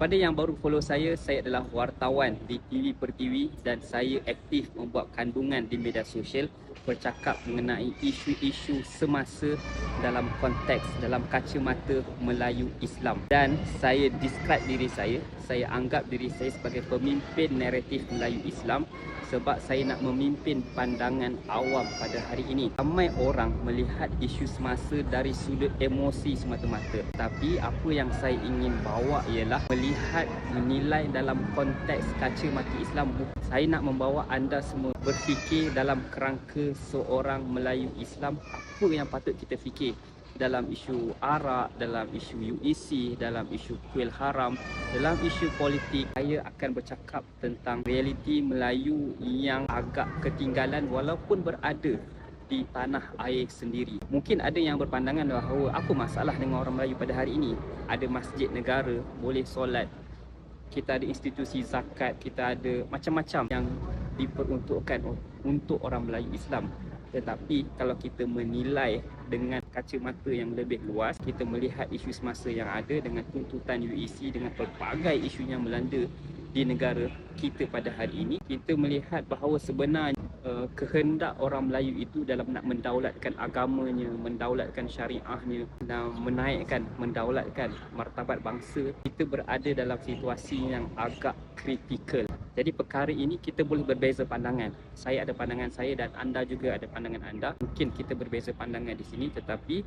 Kepada yang baru follow saya, saya adalah wartawan di TV Pertiwi dan saya aktif membuat kandungan di media sosial bercakap mengenai isu-isu semasa dalam konteks dalam kacamata Melayu Islam dan saya describe diri saya saya anggap diri saya sebagai pemimpin naratif Melayu Islam sebab saya nak memimpin pandangan awam pada hari ini. Ramai orang melihat isu semasa dari sudut emosi semata-mata. Tapi apa yang saya ingin bawa ialah melihat, menilai dalam konteks kaca mata Islam. Saya nak membawa anda semua berfikir dalam kerangka seorang Melayu Islam apa yang patut kita fikir dalam isu arak, dalam isu UEC, dalam isu kuil haram, dalam isu politik, saya akan bercakap tentang realiti Melayu yang agak ketinggalan walaupun berada di tanah air sendiri. Mungkin ada yang berpandangan bahawa apa masalah dengan orang Melayu pada hari ini? Ada masjid negara, boleh solat, kita ada institusi zakat, kita ada macam-macam yang diperuntukkan untuk orang Melayu Islam. Tetapi kalau kita menilai dengan kacamata yang lebih luas, kita melihat isu semasa yang ada dengan tuntutan UEC dengan pelbagai isu yang melanda di negara kita pada hari ini, kita melihat bahawa sebenarnya uh, kehendak orang Melayu itu dalam nak mendaulatkan agamanya, mendaulatkan syariahnya dan menaikkan, mendaulatkan martabat bangsa, kita berada dalam situasi yang agak kritikal. Jadi perkara ini kita boleh berbeza pandangan. Saya ada pandangan saya dan anda juga ada pandangan anda. Mungkin kita berbeza pandangan di sini tetapi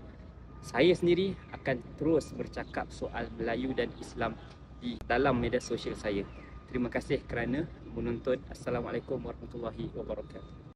saya sendiri akan terus bercakap soal Melayu dan Islam di dalam media sosial saya. Terima kasih kerana menonton. Assalamualaikum warahmatullahi wabarakatuh.